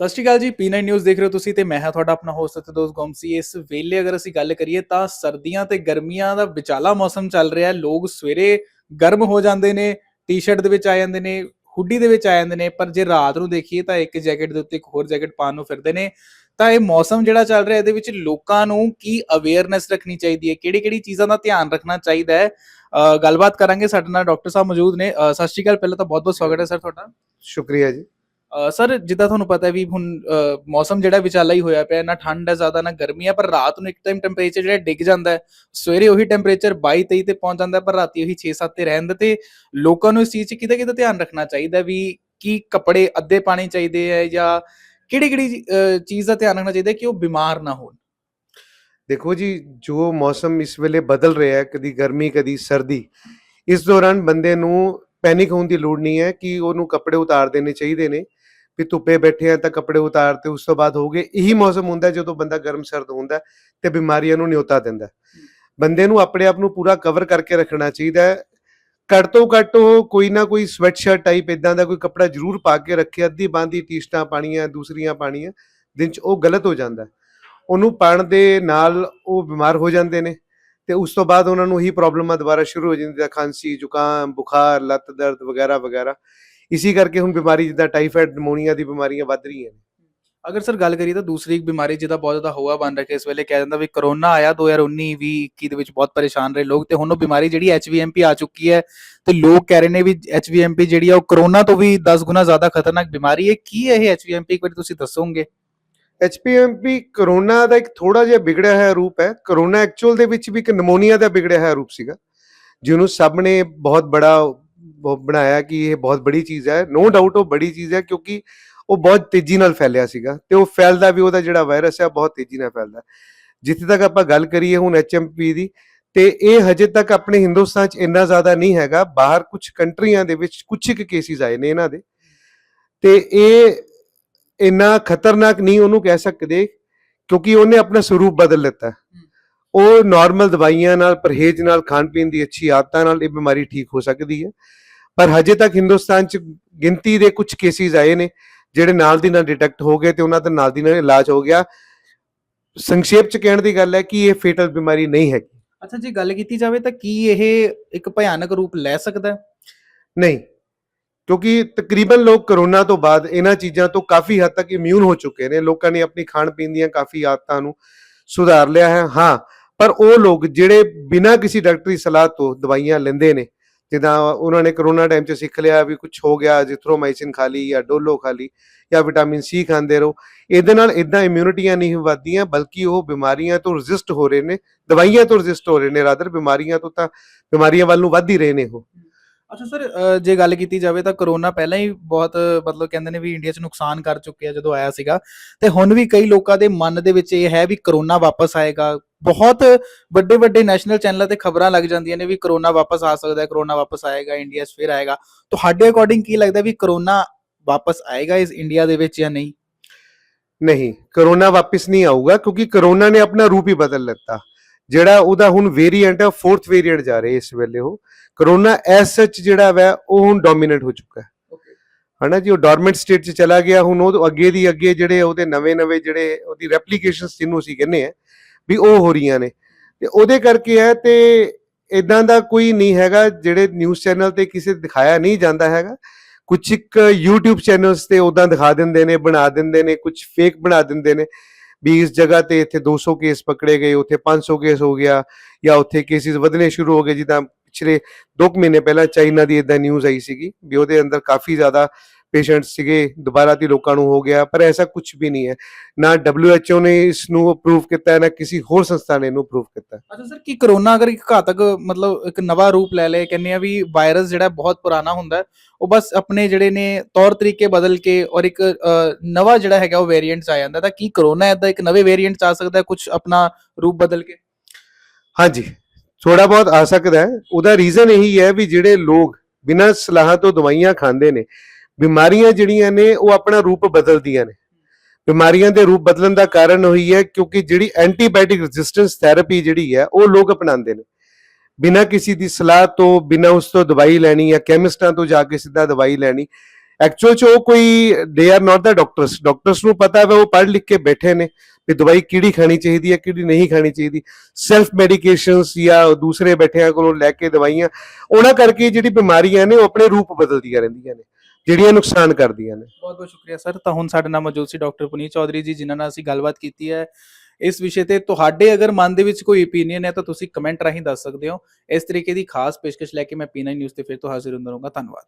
ਸਤਿ ਸ਼੍ਰੀ ਅਕਾਲ ਜੀ P9 news ਦੇਖ ਰਹੇ ਹੋ ਤੁਸੀਂ ਤੇ ਮੈਂ ਹਾਂ ਤੁਹਾਡਾ ਆਪਣਾ ਹੋਸਟ ਅਤੇ ਦੋਸਤ ਗੋਮਸੀ। ਇਸ ਵੇਲੇ ਅਗਰ ਅਸੀਂ ਗੱਲ ਕਰੀਏ ਤਾਂ ਸਰਦੀਆਂ ਤੇ ਗਰਮੀਆਂ ਦਾ ਵਿਚਾਲਾ ਮੌਸਮ ਚੱਲ ਰਿਹਾ ਹੈ ਲੋਕ ਸਵੇਰੇ ਗਰਮ ਹੋ ਜਾਂਦੇ ਨੇ ਟੀ-ਸ਼ਰਟ ਦੇ ਵਿੱਚ ਆ ਜਾਂਦੇ ਨੇ, ਹੁੱਡੀ ਦੇ ਵਿੱਚ ਆ ਜਾਂਦੇ ਨੇ, ਪਰ ਜੇ ਰਾਤ ਨੂੰ ਦੇਖੀਏ ਤਾਂ ਇੱਕ ਜੈਕਟ ਦੇ ਉੱਤੇ ਇੱਕ ਹੋਰ ਜੈਕਟ ਪਾਉਣ ਨੂੰ ਫਿਰਦੇ ਨੇ। ਤਾਂ ਇਹ ਮੌਸਮ ਜਿਹੜਾ ਚੱਲ ਰਿਹਾ, ਇਹਦੇ ਵਿੱਚ ਲੋਕਾਂ ਨੂੰ ਕੀ ਅਵੇਅਰਨੈਸ ਰੱਖਣੀ ਚਾਹੀਦੀ ਹੈ? ਕਿਹੜੀ ਕਿਹੜੀ ਚੀਜ਼ਾਂ ਦਾ ਧਿਆਨ ਰੱਖਣਾ ਚਾਹੀਦਾ ਹੈ? ਗੱਲਬਾਤ ਕਰਾਂਗੇ ਸਾਡੇ ਨਾਲ ਡਾਕਟਰ ਸਾਹਿਬ ਮੌਜੂਦ ਨੇ। ਸਤਿ ਸ਼੍ਰੀ ਅਕਾਲ, ਪਹਿਲਾਂ ਤਾਂ ਬਹੁਤ ਬਹੁਤ ਸਵਾਗਤ ਹੈ ਸਰ ਤੁਹਾਡਾ। ਸ਼ੁਕਰੀਆ ਜੀ। ਸਰ, ਜਿੱਦਾਂ ਤੁਹਾਨੂੰ ਪਤਾ ਹੈ ਵੀ ਹੁਣ ਮੌਸਮ ਜਿਹੜਾ ਵਿਚਾਲਾ ਹੀ ਹੋਇਆ ਪਿਆ, ਨਾ ਠੰਡ ਹੈ, ਜ਼ਿਆਦਾ ਨਾ ਗਰਮੀ ਹੈ, ਪਰ ਰਾਤ ਨੂੰ ਇੱਕ ਟਾਈਮ ਟੈਂਪਰੇਚਰ ਜਿਹੜਾ ਡਿੱਗ ਜਾਂਦਾ ਹੈ, ਸਵੇਰੇ ਉਹੀ ਟੈਂਪਰੇਚਰ 22 23 ਤੇ ਪਹੁੰਚ ਜਾਂਦਾ ਪਰ ਰਾਤੀ ਉਹੀ 6 7 ਤੇ ਰਹਿੰਦਾ ਤੇ ਲੋਕਾਂ ਨੂੰ ਇਸ ਚੀਜ਼ 'ਚ ਕਿਤੇ ਕਿਤੇ ਧਿਆਨ ਰੱਖਣਾ ਚਾਹੀਦਾ ਵੀ ਕੀ ਕੱਪੜੇ ਅੱਧੇ ਪਾਣੇ ਚਾਹੀਦੇ ਹੈ ਜਾਂ ਕਿਹੜੀ ਕਿਹੜੀ ਚੀਜ਼ ਦਾ ਧਿਆਨ ਰੱਖਣਾ ਚਾਹੀਦਾ ਕਿ ਉਹ ਬਿਮਾਰ ਨਾ ਹੋਣ। ਦੇਖੋ ਜੀ, ਜੋ ਮੌਸਮ ਇਸ ਵੇਲੇ ਬਦਲ ਰਿਹਾ ਹੈ, ਕਦੀ ਗਰਮੀ, ਕਦੀ ਸਰਦੀ, ਇਸ ਦੌਰਾਨ ਬੰਦੇ ਨੂੰ ਪੈਨਿਕ ਹੋਣ ਦੀ ਲੋੜ ਨਹੀਂ ਹੈ ਕਿ ਉਹਨੂੰ ਕੱਪੜੇ ਉਤਾਰ ਦੇਣੇ ਚਾਹੀਦੇ ਨੇ। ਵੀ ਧੁੱਪੇ ਬੈਠੇ ਆ ਤਾਂ ਕੱਪੜੇ ਉਤਾਰ ਤੇ ਉਸ ਤੋਂ ਬਾਅਦ ਹੋ ਗਏ। ਇਹੀ ਮੌਸਮ ਹੁੰਦਾ ਜਦੋਂ ਬੰਦਾ ਗਰਮ ਸਰਦ ਹੁੰਦਾ ਤੇ ਬਿਮਾਰੀਆਂ ਨੂੰ ਨਿਉਤਾ ਦਿੰਦਾ। ਬੰਦੇ ਨੂੰ ਆਪਣੇ ਆਪ ਨੂੰ ਪੂਰਾ ਕਵਰ ਕਰਕੇ ਰੱਖਣਾ ਚਾਹੀਦਾ ਹੈ। ਘੱਟ ਤੋਂ ਘੱਟ ਉਹ ਕੋਈ ਨਾ ਕੋਈ ਸਵੈਟ ਸ਼ਰਟ ਟਾਈਪ ਇਦਾਂ ਦਾ ਕੋਈ ਕੱਪੜਾ ਜ਼ਰੂਰ ਪਾ ਕੇ ਰੱਖੇ। ਅੱਧੀ ਬਾਂਦੀ ਟੀਸ਼ਟਾਂ ਪਾਣੀਆਂ ਦੂਸਰੀਆਂ ਪਾਣੀਆਂ ਦਿਨ ਚ ਉਹ ਗਲਤ ਹੋ ਜਾਂਦਾ ਉਹਨੂੰ ਪਾਣ ਦੇ ਨਾਲ ਉਹ ਬਿਮਾਰ ਹੋ ਜਾਂਦੇ ਨੇ ਤੇ ਉਸ ਤੋਂ ਬਾਅਦ ਉਹਨਾਂ ਨੂੰ ਹੀ ਪ੍ਰੋਬਲਮਾਂ ਦੁਬਾਰਾ ਸ਼ੁਰੂ ਹੋ ਜਾਂਦੀਆਂ। ਖਾਂਸੀ, ਜ਼ੁਕਾਮ, ਬੁਖਾਰ, ਲੱਤ ਦਰਦ ਵਗੈਰਾ ਵਗੈਰਾ। ਇਸੇ ਕਰਕੇ ਹੁਣ ਬਿਮਾਰੀ ਜਿੱਦਾਂ ਟਾਈਫਾਇਡ ਨਮੋਨੀਆ ਦੀ ਬਿਮਾਰੀਆਂ ਵੱਧ ਰਹੀਆਂ ਨੇ। ਅਗਰ ਸਰ ਗੱਲ ਕਰੀਏ ਤਾਂ ਦੂਸਰੀ ਇੱਕ ਬਿਮਾਰੀ ਜਿਹਦਾ ਬਹੁਤ ਜ਼ਿਆਦਾ ਹਵਾ ਬਣ ਰੱਖਿਆ ਇਸ ਵੇਲੇ ਕਹਿ ਜਾਂਦਾ ਵੀ ਕਰੋਨਾ ਆਇਆ 2019 20 21 ਦੇ ਵਿੱਚ ਬਹੁਤ ਪਰੇਸ਼ਾਨ ਰਹੇ ਲੋਕ ਤੇ ਹੁਣ ਉਹ ਬਿਮਾਰੀ ਜਿਹੜੀ HVMP ਆ ਚੁੱਕੀ ਹੈ ਤੇ ਲੋਕ ਕਹਿ ਰਹੇ ਨੇ ਵੀ HVMP ਜਿਹੜੀ ਆ ਉਹ ਕਰੋਨਾ ਤੋਂ ਵੀ 10 ਗੁਣਾ ਜ਼ਿਆਦਾ ਖਤਰਨਾਕ ਬਿਮਾਰੀ ਹੈ। ਕੀ ਹੈ ਇਹ HVMP ਇੱਕ ਵਾਰੀ ਤੁਸੀਂ ਦੱਸੋਗੇ? ਐਚਪੀਐਮਪੀ ਕਰੋਨਾ ਦਾ ਇੱਕ ਥੋੜਾ ਜਿਹਾ ਵਿਗੜਿਆ ਹੋਇਆ ਰੂਪ ਹੈ। ਕਰੋਨਾ ਐਕਚੁਅਲ ਦੇ ਵਿੱਚ ਵੀ ਇੱਕ ਨਮੋਨੀਆ ਦਾ ਵਿਗੜਿਆ ਹੋਇਆ ਰੂਪ ਸੀਗਾ ਜਿਹਨੂੰ ਸਭ ਨੇ ਬਹੁਤ ਬੜਾ ਬਣਾਇਆ ਕਿ ਇਹ ਬਹੁਤ ਬੜੀ ਚੀਜ਼ ਹੈ। ਨੋ ਡਾਊਟ ਉਹ ਬੜੀ ਚੀਜ਼ ਹੈ ਕਿਉਂਕਿ ਉਹ ਬਹੁਤ ਤੇਜ਼ੀ ਨਾਲ ਫੈਲਿਆ ਸੀਗਾ ਤੇ ਉਹ ਫੈਲਦਾ ਵੀ ਉਹਦਾ ਜਿਹੜਾ ਵਾਇਰਸ ਹੈ ਬਹੁਤ ਤੇਜ਼ੀ ਨਾਲ ਫੈਲਦਾ ਜਿੱਥੇ ਤੱਕ ਆਪਾਂ ਗੱਲ ਕਰੀਏ ਹੁਣ ਐਚਐਮਪੀ ਦੀ, ਤੇ ਇਹ ਹਜੇ ਤੱਕ ਆਪਣੇ ਹਿੰਦੁਸਤਾਨ 'ਚ ਇੰਨਾ ਜ਼ਿਆਦਾ ਨਹੀਂ ਹੈਗਾ। ਬਾਹਰ ਕੁਝ ਕੰਟਰੀਆਂ ਦੇ ਵਿੱਚ ਕੁਝ ਇੱਕ ਕੇਸਿਸ ਆਏ ਨੇ ਇਹਨਾਂ ਦੇ। ਤੇ ਇਹ ਇੰਨਾ ਖਤਰਨਾਕ ਨਹੀਂ ਉਹਨੂੰ ਕਹਿ ਸਕਦੇ ਕਿਉਂਕਿ ਉਹਨੇ ਆਪਣਾ ਸਰੂਪ ਬਦਲ ਲਿੱਤਾ। ਉਹ ਨਾਰਮਲ ਦਵਾਈਆਂ ਨਾਲ, ਪਰਹੇਜ਼ ਨਾਲ ਖਾਣ ਪੀਣ ਦੀ ਅੱਛੀ ਆਦਤਾਂ ਨਾਲ ਇਹ ਬਿਮਾਰੀ ਠੀਕ ਹੋ ਸਕਦੀ ਹੈ। ਪਰ ਹਜੇ ਤੱਕ ਹਿੰਦੁਸਤਾਨ 'ਚ ਗਿਣਤੀ ਦੇ ਕੁਝ ਕੇਸਿਸ ਆਏ ਨੇ ਜਿਹੜੇ ਨਾਲ ਦੀ ਨਾਲ ਡਿਟੈਕਟ ਹੋ ਗਏ ਤੇ ਉਹਨਾਂ ਦਾ ਨਾਲ ਦੀ ਨਾਲ ਇਲਾਜ ਹੋ ਗਿਆ। ਸੰਖੇਪ 'ਚ ਕਹਿਣ ਦੀ ਗੱਲ ਹੈ ਕਿ ਇਹ ਫੇਟਲ ਬਿਮਾਰੀ ਨਹੀਂ ਹੈਗੀ। ਅੱਛਾ ਜੇ ਗੱਲ ਕੀਤੀ ਜਾਵੇ ਤਾਂ ਕੀ ਇਹ ਇੱਕ ਭਿਆਨਕ ਰੂਪ ਲੈ ਸਕਦਾ ਹੈ? ਨਹੀਂ ਕਿਉਂਕਿ ਤਕਰੀਬਨ ਲੋਕ ਕਰੋਨਾ ਤੋਂ ਬਾਅਦ ਇਹਨਾਂ ਚੀਜ਼ਾਂ ਤੋਂ ਕਾਫੀ ਹੱਦ ਤੱਕ ਇਮਿਊਨ ਹੋ ਚੁੱਕੇ ਨੇ। ਲੋਕਾਂ ਨੇ ਆਪਣੀ ਖਾਣ ਪੀਣ ਦੀਆਂ ਕਾਫੀ ਆਦਤਾਂ ਨੂੰ ਸੁਧਾਰ ਲਿਆ ਹੈ ਹਾਂ। ਪਰ ਉਹ ਲੋਕ ਜਿਹੜੇ ਬਿਨਾਂ ਕਿਸੇ ਡਾਕਟਰੀ ਸਲਾਹ ਤੋਂ ਦਵਾਈਆਂ ਲੈਂਦੇ ਨੇ ਜਿੱਦਾਂ ਉਹਨਾਂ ਨੇ ਕਰੋਨਾ ਟਾਈਮ 'ਚ ਸਿੱਖ ਲਿਆ ਵੀ ਕੁਝ ਹੋ ਗਿਆ ਜਿਥਰੋਮਾਈਸਿਨ ਖਾ ਲਈ ਜਾਂ ਡੋਲੋ ਖਾ ਲਈ ਜਾਂ ਵਿਟਾਮਿਨ ਸੀ ਖਾਂਦੇ ਰਹੋ, ਇਹਦੇ ਨਾਲ ਇਦਾਂ ਇਮਿਊਨਿਟੀਆਂ ਨਹੀਂ ਵੱਧਦੀਆਂ, ਬਲਕਿ ਉਹ ਬਿਮਾਰੀਆਂ ਤੋਂ ਰੈਜ਼ਿਸਟ ਹੋ ਰਹੇ ਨੇ, ਦਵਾਈਆਂ ਤੋਂ ਰੈਜ਼ਿਸਟ ਹੋ ਰਹੇ ਨੇ ਰਾਦਰ ਬਿਮਾਰੀਆਂ ਤੋਂ ਤਾਂ ਬਿਮਾਰੀਆਂ ਵੱਲ ਨੂੰ ਵੱਧ ਹੀ ਰਹੇ ਨੇ ਉਹ। ਅੱਛਾ ਸਰ ਜੇ ਗੱਲ ਕੀਤੀ ਜਾਵੇ ਤਾਂ ਕਰੋਨਾ ਪਹਿਲਾਂ ਹੀ ਬਹੁਤ, ਮਤਲਬ ਕਹਿੰਦੇ ਨੇ ਵੀ ਇੰਡੀਆ 'ਚ ਨੁਕਸਾਨ ਕਰ ਚੁੱਕਿਆ ਜਦੋਂ ਆਇਆ ਸੀਗਾ। ਤੇ ਹੁਣ ਵੀ ਕਈ ਲੋਕਾਂ ਦੇ ਮਨ ਦੇ ਵਿੱਚ ਇਹ ਹੈ ਵੀ ਕਰੋਨਾ ਵਾਪਸ ਆਏਗਾ। ਬਹੁਤ ਵੱਡੇ ਵੱਡੇ ਨੈਸ਼ਨਲ ਚੈਨਲਾਂ ਤੇ ਖਬਰਾਂ ਲੱਗ ਜਾਂਦੀਆਂ ਨੇ ਵੀ ਕਰੋਨਾ ਵਾਪਸ ਆ ਸਕਦਾ ਹੈ, ਕਰੋਨਾ ਵਾਪਸ ਆਏਗਾ, ਇੰਡੀਆ 'ਚ ਫਿਰ ਆਏਗਾ। ਤੁਹਾਡੇ ਅਕੋਰਡਿੰਗ ਕੀ ਲੱਗਦਾ ਵੀ ਕਰੋਨਾ ਵਾਪਸ ਆਏਗਾ ਇਸ ਇੰਡੀਆ ਦੇ ਵਿੱਚ ਜਾਂ ਨਹੀਂ? ਨਹੀਂ, ਕਰੋਨਾ ਵਾਪਸ ਨਹੀਂ ਆਊਗਾ ਕਿਉਂਕਿ ਕਰੋਨਾ ਨੇ ਆਪਣਾ ਰੂਪ ਹੀ ਬਦਲ ਲਿੱਤਾ ਜਿਹੜਾ ਉਹਦਾ ਹੁਣ ਵੇਰੀਐਂਟ ਹੈ ਫੋਰਥ ਵੇਰੀਐਂਟ ਜਾ ਰਿਹਾ ਇਸ ਵੇਲੇ ਉਹ। ਕਰੋਨਾ ਐਸ ਸੱਚ ਜਿਹੜਾ ਵੈ ਉਹ ਹੁਣ ਡੋਮੀਨੇਟ ਹੋ ਚੁੱਕਾ ਹੈ। ਹਨਾ ਜੀ ਉਹ ਡੋਰਮੈਂਟ ਸਟੇਟ 'ਚ ਚਲਾ ਗਿਆ ਹੁਣ ਉਹ ਅੱਗੇ ਦੀ ਅੱਗੇ ਜਿਹੜੇ ਉਹਦੇ ਨਵੇਂ-ਨਵੇਂ ਜਿਹੜੇ ਉਹਦੀ ਰੈਪਲੀਕੇਸ਼ਨਸ ਜਿਹਨੂੰ ਅਸੀਂ ਕਹਿੰਦੇ ਆ ਵੀ ਉਹ ਹੋ ਰਹੀਆਂ ਨੇ। ਤੇ ਉਹਦੇ ਕਰਕੇ ਹੈ ਤੇ ਇਦਾਂ ਦਾ ਕੋਈ ਨਹੀਂ ਹੈਗਾ ਜਿਹੜੇ ਨਿਊਜ਼ ਚੈਨਲ ਤੇ ਕਿਸੇ ਦਿਖਾਇਆ ਨਹੀਂ ਜਾਂਦਾ ਹੈਗਾ। ਕੁਝ ਇੱਕ YouTube ਚੈਨਲਸ ਤੇ ਉਦਾਂ ਦਿਖਾ ਦਿੰਦੇ ਨੇ ਬਣਾ ਦਿੰਦੇ ਨੇ ਕੁਝ ਫੇਕ ਬਣਾ ਦਿੰਦੇ ਨੇ। ਵੀ ਇਸ ਜਗ੍ਹਾ ਤੇ ਇੱਥੇ 200 ਕੇਸ ਪਕੜੇ ਗਏ ਉੱਥੇ 500 ਕੇਸ ਹੋ ਗਿਆ ਜਾਂ ਉੱਥੇ ਕੇਸਿਸ ਵਧਣੇ ਸ਼ੁਰੂ ਹੋ ਗਏ ਜਿੱਦਾਂ ਪਿਛਲੇ 2 ਮਹੀਨੇ ਪਹਿਲਾਂ ਚਾਈਨਾ ਦੀ ਇਦਾਂ ਨਿਊਜ਼ ਆਈ ਸੀਗੀ ਵੀ ਉਹਦੇ ਅੰਦਰ ਕਾਫੀ ਜ਼ਿਆਦਾ ਪੇਸ਼ੈਂਟਸ ਸੀਗੇ ਦੁਬਾਰਾ ਤੇ ਲੋਕਾਂ ਨੂੰ ਹੋ ਗਿਆ ਪਰ ਐਸਾ ਕੁਝ ਵੀ ਨਹੀਂ ਹੈ। ਨਾ WHO ਨੇ ਇਸ ਨੂੰ ਅਪਰੂਵ ਕੀਤਾ ਹੈ ਨਾ ਕਿਸੇ ਹੋਰ ਸੰਸਥਾ ਨੇ ਇਹਨੂੰ ਅਪਰੂਵ ਕੀਤਾ। ਅੱਛਾ ਸਰ ਕੀ ਕਰੋਨਾ ਅਗਰ ਇੱਕ ਘਾਤਕ ਮਤਲਬ ਇੱਕ ਨਵਾਂ ਰੂਪ ਲੈ ਲੇ ਕਹਿੰਦੇ ਆ ਵੀ ਵਾਇਰਸ ਜਿਹੜਾ ਬਹੁਤ ਪੁਰਾਣਾ ਹੁੰਦਾ ਉਹ ਬਸ ਆਪਣੇ ਜਿਹੜੇ ਨੇ ਤੌਰ ਤਰੀਕੇ ਬਦਲ ਕੇ ਔਰ ਇੱਕ ਨਵਾਂ ਜਿਹੜਾ ਹੈਗਾ ਉਹ ਵੇਰੀਐਂਟਸ ਆ ਜਾਂਦਾ ਤਾਂ ਕੀ ਕਰੋਨਾ ਐਦਾ ਇੱਕ ਨਵੇਂ ਵੇਰੀਐਂਟਸ ਆ ਸਕਦਾ ਕੁਝ ਆਪਣਾ ਰੂਪ ਬਦਲ ਕੇ? ਹਾਂਜੀ। ਥੋੜਾ ਬਹੁਤ ਆ ਸਕਦਾ ਹੈ। ਉਹਦਾ ਰੀਜ਼ਨ ਇਹੀ ਹੈ ਵੀ ਜਿਹੜੇ ਲੋਕ ਬਿਨਾਂ ਸਲਾਹਾਂ ਤੋਂ ਦਵਾਈਆਂ ਖਾਂਦੇ ਨੇ, ਬਿਮਾਰੀਆਂ ਜਿਹੜੀਆਂ ਨੇ ਉਹ ਆਪਣਾ ਰੂਪ ਬਦਲਦੀਆਂ ਨੇ। ਬਿਮਾਰੀਆਂ ਦੇ ਰੂਪ ਬਦਲਣ ਦਾ ਕਾਰਨ ਉਹੀ ਹੈ ਕਿਉਂਕਿ ਜਿਹੜੀ ਐਂਟੀਬਾਇਓਟਿਕ ਰੈਜ਼ਿਸਟੈਂਸ ਥੈਰੇਪੀ ਜਿਹੜੀ ਹੈ, ਉਹ ਲੋਕ ਅਪਣਾਉਂਦੇ ਨੇ। ਬਿਨਾਂ ਕਿਸੇ ਦੀ ਸਲਾਹ ਤੋਂ, ਬਿਨਾਂ ਉਸ ਤੋਂ ਦਵਾਈ ਲੈਣੀ ਜਾਂ ਕੈਮਿਸਟਾਂ ਤੋਂ ਜਾ ਕੇ ਸਿੱਧਾ ਦਵਾਈ ਲੈਣੀ ਐਕਚੁਅਲ ਚ ਉਹ ਕੋਈ they are not the doctors doctors ਨੂੰ ਪਤਾ ਹੈ ਉਹ ਪੜ੍ਹ ਲਿਖ ਕੇ ਬੈਠੇ ਨੇ ਵੀ ਦਵਾਈ ਕਿਹੜੀ ਖਾਣੀ ਚਾਹੀਦੀ ਹੈ, ਕਿਹੜੀ ਨਹੀਂ ਖਾਣੀ ਚਾਹੀਦੀ। ਸੈਲਫ ਮੈਡੀਕੇਸ਼ਨਸ ਜਾਂ ਦੂਸਰੇ ਬੈਠਿਆਂ ਕੋਲੋਂ ਲੈ ਕੇ ਦਵਾਈਆਂ, ਉਹਨਾਂ ਕਰਕੇ ਜਿਹੜੀ ਬਿਮਾਰੀਆਂ ਨੇ, ਉਹ ਆਪਣੇ ਰੂਪ ਬਦਲਦੀਆਂ ਰਹਿੰਦੀਆਂ ਨੇ, ਜਿਹੜੀਆਂ ਨੁਕਸਾਨ ਕਰਦੀਆਂ ਨੇ। ਬਹੁਤ ਬਹੁਤ ਸ਼ੁਕਰੀਆ, ਸਰ। ਤਾਂ ਹੁਣ ਸਾਡੇ ਨਾਲ ਮੌਜੂਦ ਸੀ ਡਾਕਟਰ ਪੁਨੀਤ ਚੌਧਰੀ ਜੀ, ਜਿਨ੍ਹਾਂ ਨਾਲ ਅਸੀਂ ਗੱਲਬਾਤ ਕੀਤੀ ਹੈ। ਇਸ ਵਿਸ਼ੇ ਤੇ ਤੁਹਾਡੇ ਅਗਰ ਮਨ ਦੇ ਵਿੱਚ ਕੋਈ ਓਪੀਨੀਅਨ ਹੈ, ਤਾਂ ਤੁਸੀਂ ਕਮੈਂਟ ਰਾਹੀਂ ਦੱਸ ਸਕਦੇ ਹੋ। ਇਸ ਤਰੀਕੇ ਦੀ ਖਾਸ ਪੇਸ਼ਕਸ਼ ਲੈ ਕੇ ਮੈਂ ਪੀਨਾ ਨਿਊਜ਼ ਤੇ ਫਿਰ ਤੋਂ ਹਾਜ਼ਰ ਹੁੰਦਾ ਰਹੂੰਗਾ ਧੰਨਵਾਦ।